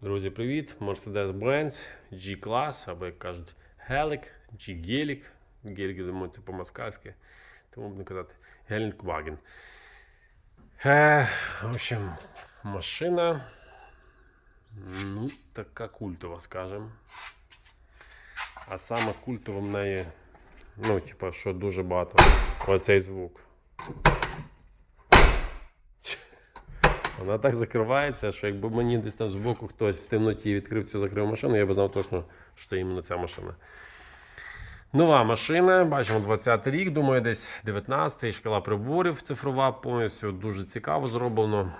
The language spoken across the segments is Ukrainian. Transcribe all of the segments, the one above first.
Друзі, привіт! Mercedes-Benz G-клас, або як кажуть, Гелик, G-Гелік. Гелік, я думаю, це по-москальськи. Тому буду казати Гелікваген. Е, в общем, машина. Ну, така культова, скажем. А саме культова в неї, ну, типа, що дуже багато. Оцей звук. Вона так закривається, що якби мені десь там збоку хтось в темноті відкрив цю закрив машину, я б знав точно, що це іменно ця машина. Нова машина, бачимо 20 й рік, думаю, десь 19-й, шкала приборів цифрова, повністю дуже цікаво зроблено.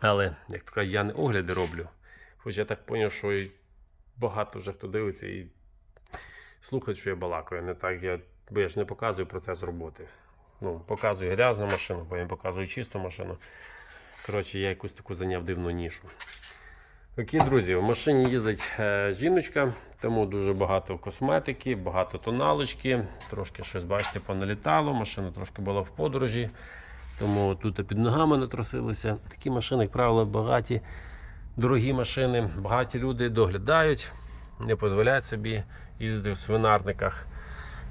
Але, як то кажуть, я не огляди роблю. Хоч я так зрозумів, що і багато вже хто дивиться і слухає, що я балакаю. Не так, я, бо я ж не показую процес роботи. Ну, показую грязну машину, потім показую чисту машину. Коротше, я якусь таку зайняв дивну нішу. Окей, друзі, в машині їздить е, жіночка, тому дуже багато косметики, багато тоналочки. Трошки щось, бачите, поналітало. Машина трошки була в подорожі, тому тут під ногами натрусилися. Такі машини, як правило, багаті, дорогі машини. Багаті люди доглядають, не дозволяють собі їздити в свинарниках.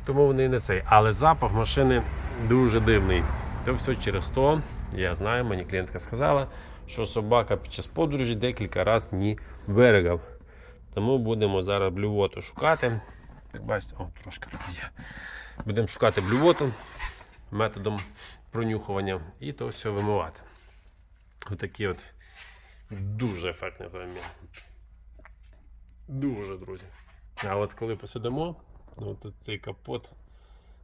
Тому вони не цей. Але запах машини дуже дивний. Це все через то, я знаю, мені клієнтка сказала, що собака під час подорожі декілька разів не виригав. Тому будемо зараз блювоту шукати. Як бачите, о, трошки тут є. Будемо шукати блювоту методом пронюхування і то все вимивати. Отакі от дуже ефектні заміни. Дуже, друзі. А от коли посидимо, ну, цей капот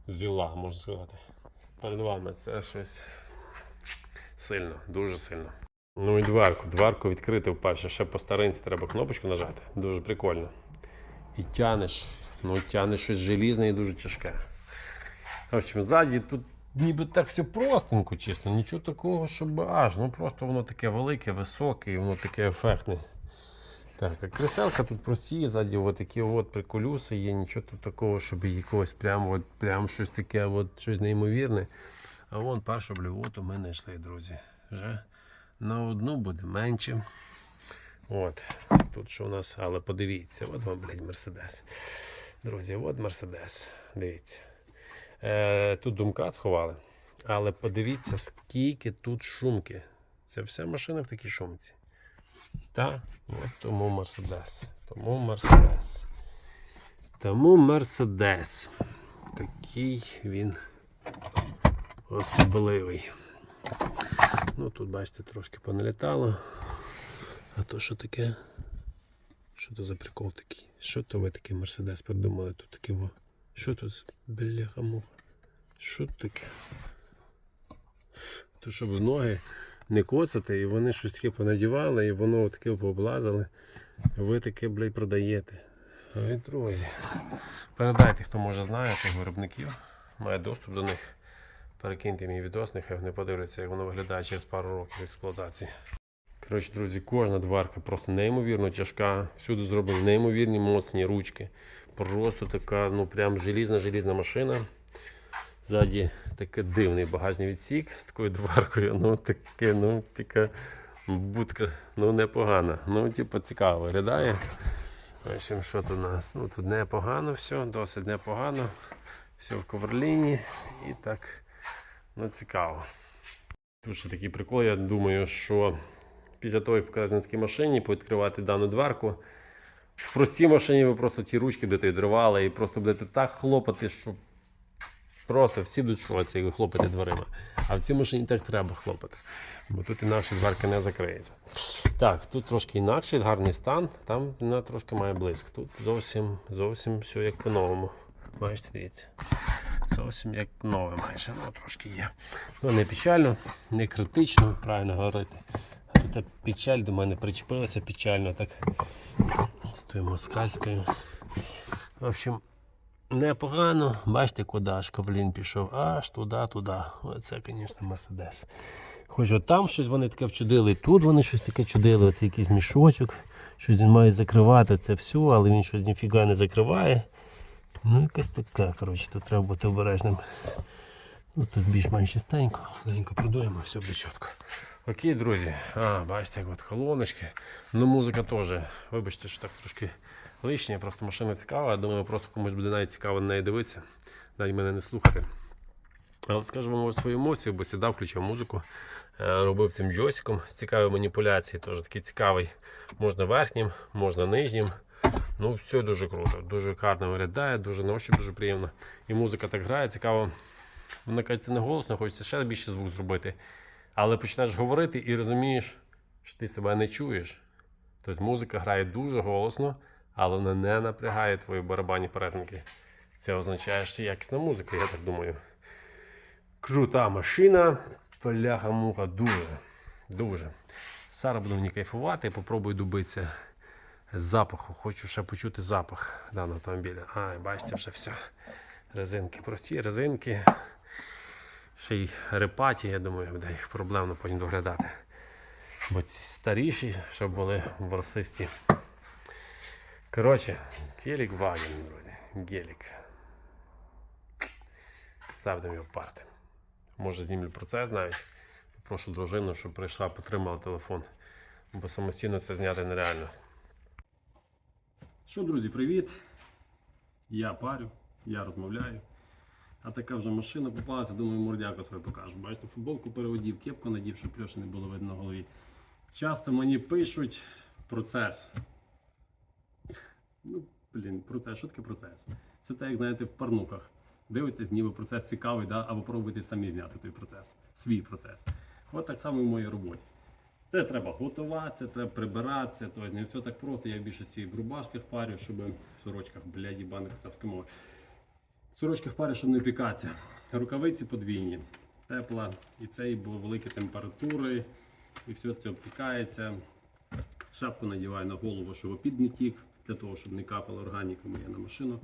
зіла, можна сказати. Перед вами це щось сильно, дуже сильно. Ну і дверку. Дверку відкрити вперше. Ще по старинці треба кнопочку нажати. Дуже прикольно. І тянеш. Ну, тянеш щось желізне і дуже тяжке. В общем, ззаді тут ніби так все простенько, чесно. Нічого такого, щоб аж. Ну просто воно таке велике, високе і воно таке ефектне. Так, а креселка тут прості, ззаді от такі от приколюси є, нічого тут такого, щоб якогось прям, от, прям щось таке, от, щось неймовірне. А вон першу блювоту ми знайшли, друзі. Вже на одну буде менше. От, тут що у нас, але подивіться, от вам, блядь, Мерседес. Друзі, от Мерседес. Дивіться. Е, тут думкрат сховали. Але подивіться, скільки тут шумки. Це вся машина в такій шумці. Так, от тому Мерседес. Тому Мерседес. Тому Мерседес. Такий він особливий. Ну тут, бачите, трошки поналітало. А то що таке? Що то за прикол такий? Що то ви такий Мерседес придумали? Тут таке во. Що тут? Бляха муха. Що таке? То щоб ноги не коцати, і вони щось таке понадівали, і воно таке пооблазили. Ви таке, блядь, продаєте. Ой, друзі. Передайте, хто може знає тих виробників, має доступ до них. Перекиньте мій відос, нехай вони подивляться, як воно виглядає через пару років експлуатації. Коротше, друзі, кожна дверка просто неймовірно тяжка. Всюди зроблені неймовірні моцні ручки. Просто така, ну прям желізна-желізна машина. Ззаді такий дивний багажний відсік з такою дверкою. Ну, таке, ну, така будка, ну, непогана. Ну, типу, цікаво виглядає. В що тут у нас? Ну, тут непогано все, досить непогано. Все в коверліні і так, ну, цікаво. Тут ще такий прикол, я думаю, що після того, як показати на такій машині, повідкривати дану дверку. В простій машині ви просто ті ручки будете відривали і просто будете так хлопати, що просто всі будуть шоці, як ви хлопаєте дверима. А в цій машині так треба хлопати. Бо тут інакше дверка не закриється. Так, тут трошки інакший, гарний стан, там вона трошки має блиск. Тут зовсім зовсім все як по-новому. Бачите, дивіться. Зовсім як нове майже. Ну, трошки є. Ну, не печально, не критично, правильно говорити. А Тут печаль до мене причепилася печально так з тою москальською. В общем, непогано. Бачите, куди аж пішов. Аж туди, туди. Оце, звісно, Мерседес. Хоч от там щось вони таке вчудили, тут вони щось таке чудили, оце якийсь мішочок, щось він має закривати це все, але він щось ніфіга не закриває. Ну, якась така, коротше, тут треба бути обережним. Ну, тут більш-менш чистенько, легенько продуємо, все буде чітко. Окей, друзі. А, бачите, як от колоночки. Ну, музика теж. Вибачте, що так трошки лишнє, просто машина цікава. Думаю, просто комусь буде навіть цікаво на неї дивитися, навіть мене не слухати. Але скажу вам свою емоцію, бо сідав, включив музику, е, робив цим джойстиком цікаві маніпуляції, теж такий цікавий. Можна верхнім, можна нижнім. Ну, все дуже круто, дуже гарно виглядає, дуже на ощупь дуже приємно. І музика так грає, цікаво. Вона кажеться не голосно, хочеться ще більше звук зробити. Але починаєш говорити і розумієш, що ти себе не чуєш. Тобто музика грає дуже голосно, але вона не напрягає твої барабанні перетинки. Це означає, що якісна музика, я так думаю. Крута машина, бляха-муха, дуже. Дуже. Зараз буду в ній кайфувати, попробую добитися запаху. Хочу ще почути запах даного автомобіля. А, бачите, вже все. Резинки прості, резинки. Ще й репаті, я думаю, буде їх проблемно потім доглядати. Бо ці старіші, щоб були ворсисті. Коротше, гелік ваген, друзі. Гелік. Заведемо його парти. Може знімлю процес навіть. Попрошу дружину, щоб прийшла, потримала телефон. Бо самостійно це зняти нереально. Що, друзі, привіт. Я парю, я розмовляю. А така вже машина попалася, думаю, мордяку свою покажу. Бачите, футболку переводів, кепку надів, щоб плюші не було видно на голові. Часто мені пишуть процес. Ну, блін, процес, що таке процес? Це так, як знаєте, в парнуках. Дивитесь, ніби процес цікавий, да? або пробуйте самі зняти той процес, свій процес. От так само і в моїй роботі. Це треба готуватися, треба прибиратися. Тобто не все так просто. Я в більшості в рубашках парю, щоб в сорочках, блядь, їбаних кацапська мова. В сорочках парю, щоб не пікатися. Рукавиці подвійні, тепла, і це і були великі температури, і все це обпікається. Шапку надіваю на голову, щоб опід не тік, для того, щоб не капала органіка моя на машину.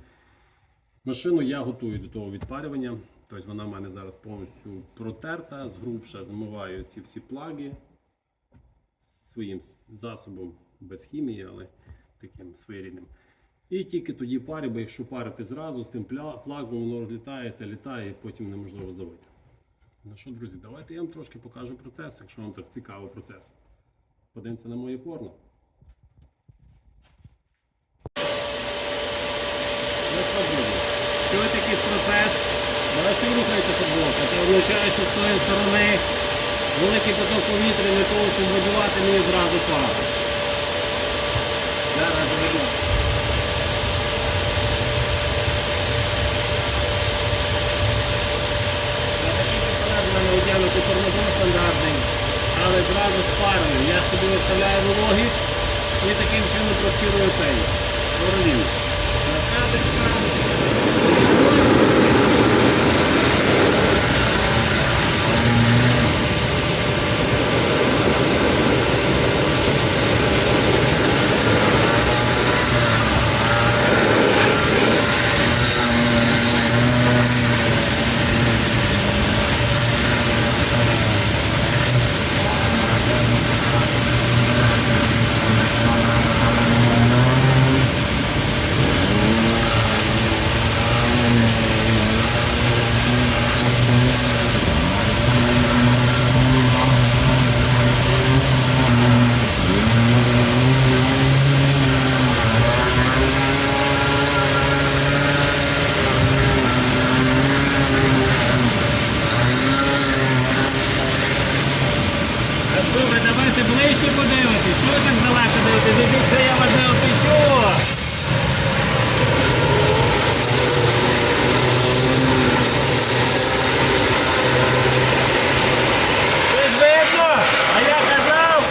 Машину я готую до того відпарювання. Тобто вона в мене зараз повністю протерта, згрубша, змиваю ці всі плаги своїм засобом без хімії, але таким своєрідним. І тільки тоді парю, бо якщо парити зразу з тим плагом, воно розлітається, літає і потім неможливо здавити. Ну що, друзі, давайте я вам трошки покажу процес, якщо вам так цікаво процес. Подивимося на моє порно. Ну що, такий процес? Давайте рухається футболка. Це означає, що з тої сторони великий поток повітря для того, щоб видувати мені зразу пару. Зараз доведу. На такий пістолет в мене одягнутий тормозом стандартний, але зразу з парою. Я собі виставляю вологість і таким чином проксірую цей ролів. Насадочка. А що ви давайте ближче подивитись? Що ви так далеко дивитесь? Дивіться, я вас не опишу. Ви ж видно? А я казав?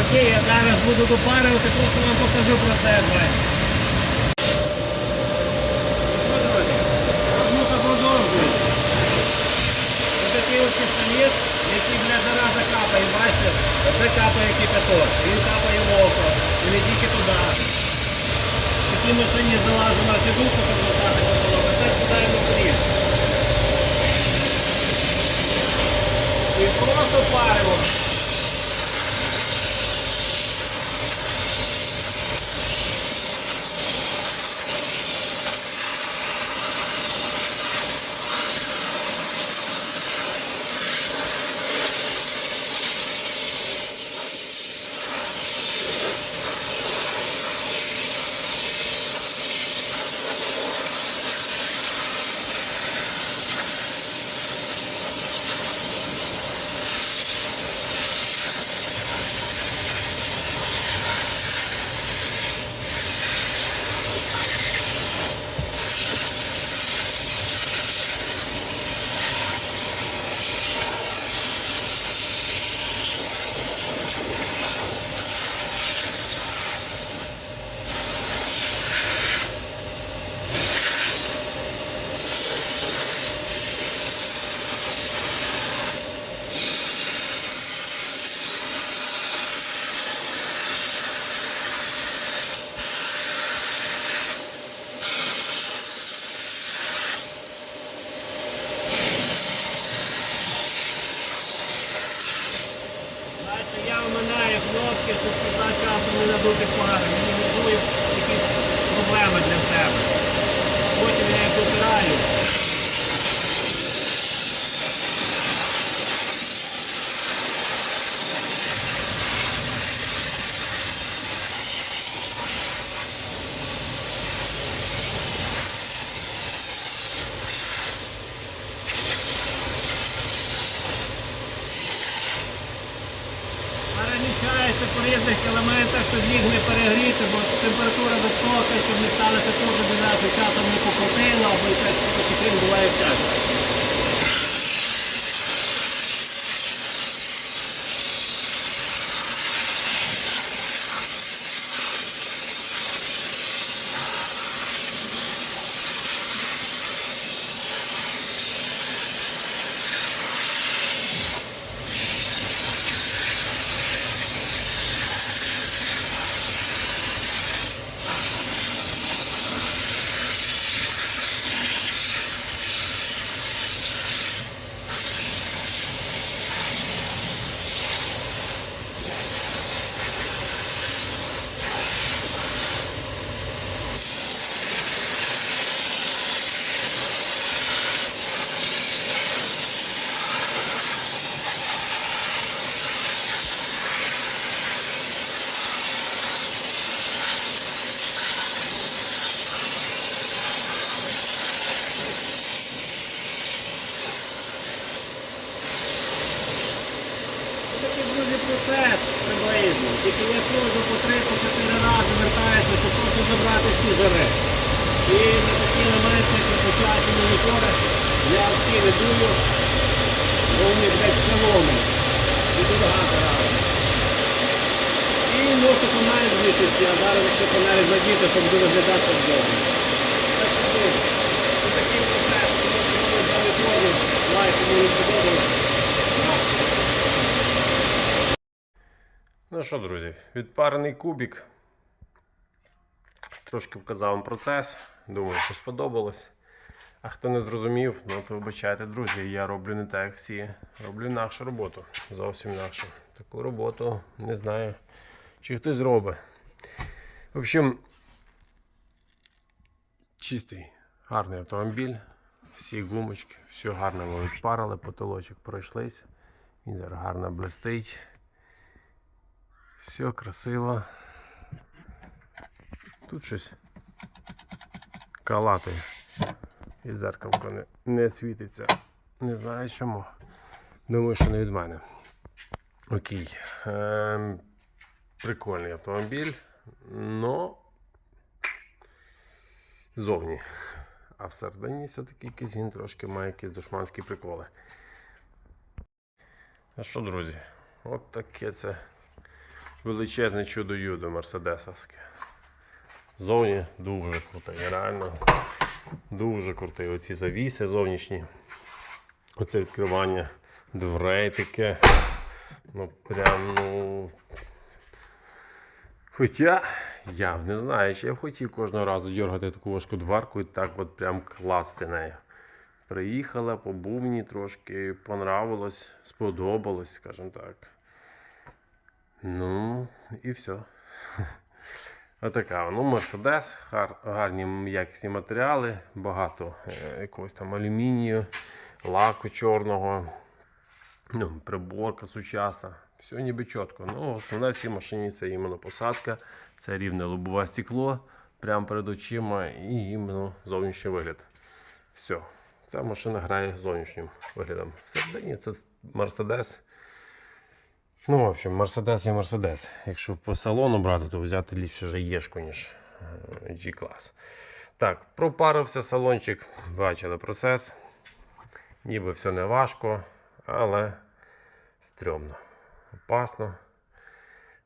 Окей, я зараз буду допарювати, просто вам покажу процес. Ну-ка продовжується. Ось такий ось пістолет, який для зараза капає, бачите? Оце капає кипяток, він капає в око, і не тільки туди. В такій машині залажу на сідуху, щоб достати потолок, а це кидаємо вниз. І просто паримо. Бо вони десь ціломи. І дуже багато разів. І ношу фонарик звідси, а зараз якщо фонарик надіти, то буде виглядати вдома. Так що, це такий процес, тому що ми вами кожен, лайк, кому не сподобалось. Ну що, друзі, відпарений кубик. Трошки вказав вам процес. Думаю, що сподобалось. А хто не зрозумів, ну то вибачайте, друзі, я роблю не так, як всі. Роблю інакшу роботу. Зовсім інакшу. Таку роботу не знаю, чи хтось робить. В общем, чистий, гарний автомобіль. Всі гумочки, все гарно ми відпарили, потолочок пройшлись. Він зараз гарно блистить. Все красиво. Тут щось калатає. І зеркалко не, не світиться. Не знаю чому. Думаю, що не від мене. Окей. Ем, прикольний автомобіль. Но зовні. А всередині все-таки якийсь він трошки має якісь душманські приколи. А що, друзі? От таке це величезне чудо юдо мерседесовське. Зовні дуже крутий, реально. Дуже крутий. Оці завіси зовнішні. Оце відкривання дверей таке. Ну прям, ну. Хоча я не знаю, чи я б хотів кожного разу дергати таку важку дверку і так от прям класти нею. Приїхала, побув мені трошки, понравилось, сподобалось, скажімо так. Ну, і все. Отака. Ну, Мерседес, гар, гарні якісні матеріали, багато е, якогось там алюмінію, лаку чорного, ну, приборка сучасна. Все ніби чітко. Ну, основне в машині це іменно посадка, це рівне лобове стекло прямо перед очима і іменно зовнішній вигляд. Все. Ця машина грає з зовнішнім виглядом. Всередині це Мерседес. Ну, в общем, Мерседес є Мерседес. Якщо по салону брати, то взяти ліпше вже Єшку, ніж е, G-клас. Так, пропарився салончик, бачили процес. Ніби все не важко, але стрьомно. Опасно.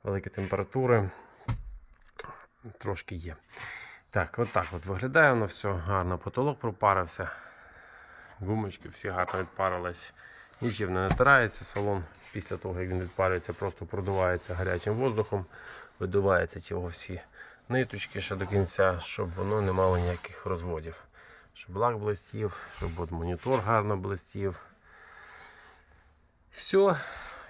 Великі температури. Трошки є. Так, отак от виглядає воно все гарно. Потолок пропарився. Гумочки всі гарно відпарились. Нічим не натирається салон. Після того, як він відпарюється, просто продувається гарячим воздухом, видуваються його всі ниточки ще до кінця, щоб воно не мало ніяких розводів. Щоб лак блистів, щоб от монітор гарно блистів. Все.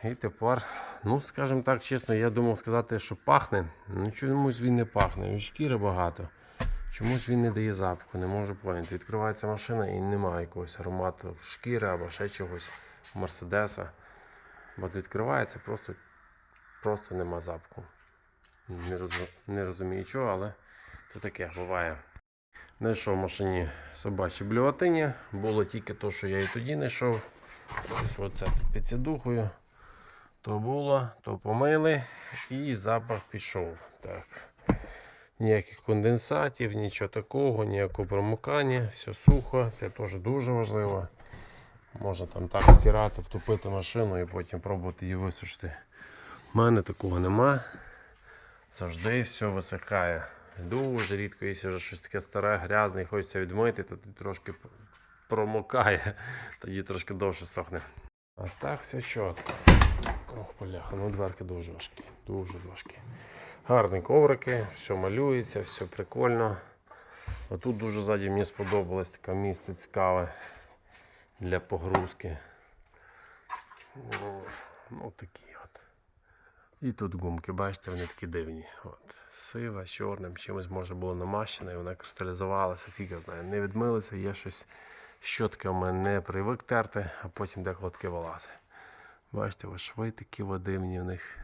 І тепер, ну скажімо так, чесно, я думав сказати, що пахне. Ну чомусь він не пахне. І шкіри багато. Чомусь він не дає запаху, не можу поняти. Відкривається машина і немає якогось аромату шкіри або ще чогось Мерседеса. От відкривається, просто, просто нема запаху. Не, роз, не розумію чого, але то таке буває. Знайшов в машині собачі блюватині. Було тільки те, що я і тоді знайшов. Оце під сідухою. То було, то помили і запах пішов. Так. Ніяких конденсатів, нічого такого, ніякого промокання, все сухо, це теж дуже важливо. Можна там так стирати, втопити машину і потім пробувати її висушити. У мене такого нема. Завжди все висихає. Дуже рідко, якщо вже щось таке старе, грязне і хочеться відмити, то трошки промокає, тоді трошки довше сохне. А так все чітко. Ох, поляха, ну дверки дуже важкі, дуже важкі. Гарні коврики, все малюється, все прикольно. А тут дуже ззаді мені сподобалось таке місце цікаве для погрузки. Ну, такі от. І тут гумки, бачите, вони такі дивні. От. Сива, чорним, чимось може було намащена, і вона кристалізувалася, фіг його знає. Не відмилися, є щось щотка в мене не привик терти, а потім деколи таке вилазить. Бачите, ось шви такі дивні в них.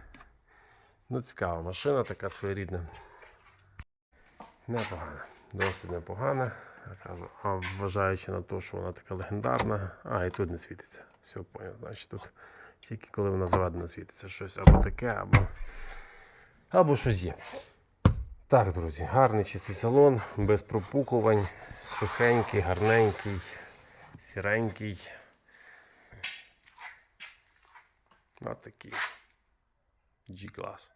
Ну, цікава машина така своєрідна. Непогана. Досить непогана. Кажу, а вважаючи на те, що вона така легендарна, а і тут не світиться. Все поняв. Значить тут тільки коли вона заведена світиться щось або таке, або, або щось є. Так, друзі, гарний чистий салон, без пропукувань, сухенький, гарненький, сіренький. Ось такий G-клас.